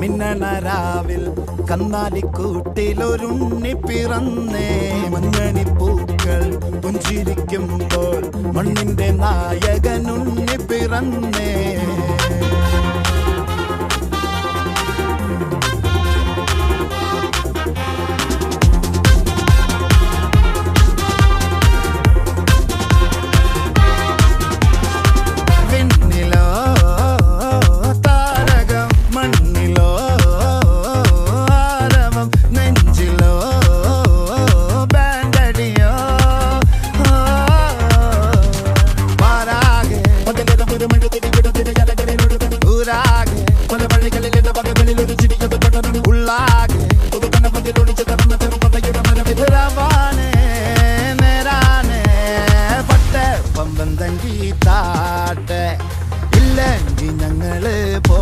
മിന്നണരാവിൽ കന്നാലിക്കൂട്ടിലൊരുണ്ണി പിറന്നേ മഞ്ഞണിപ്പൂക്കൾ പുഞ്ചിരിക്കുമ്പോൾ മണ്ണിന്റെ നായകനുണ്ണി പിറന്നേ கடந்த வழிகளில் இந்த பகுதியில் ஒரு சிறியது தொடரும் உள்ளாகி புது கணபதி ஒழிச்சு தரந்த பெரும்பதையுடன் மரபிதானே நேரானே பட்ட பம்பன் தங்கி தாட்ட இல்லங்கி ഞങ്ങള്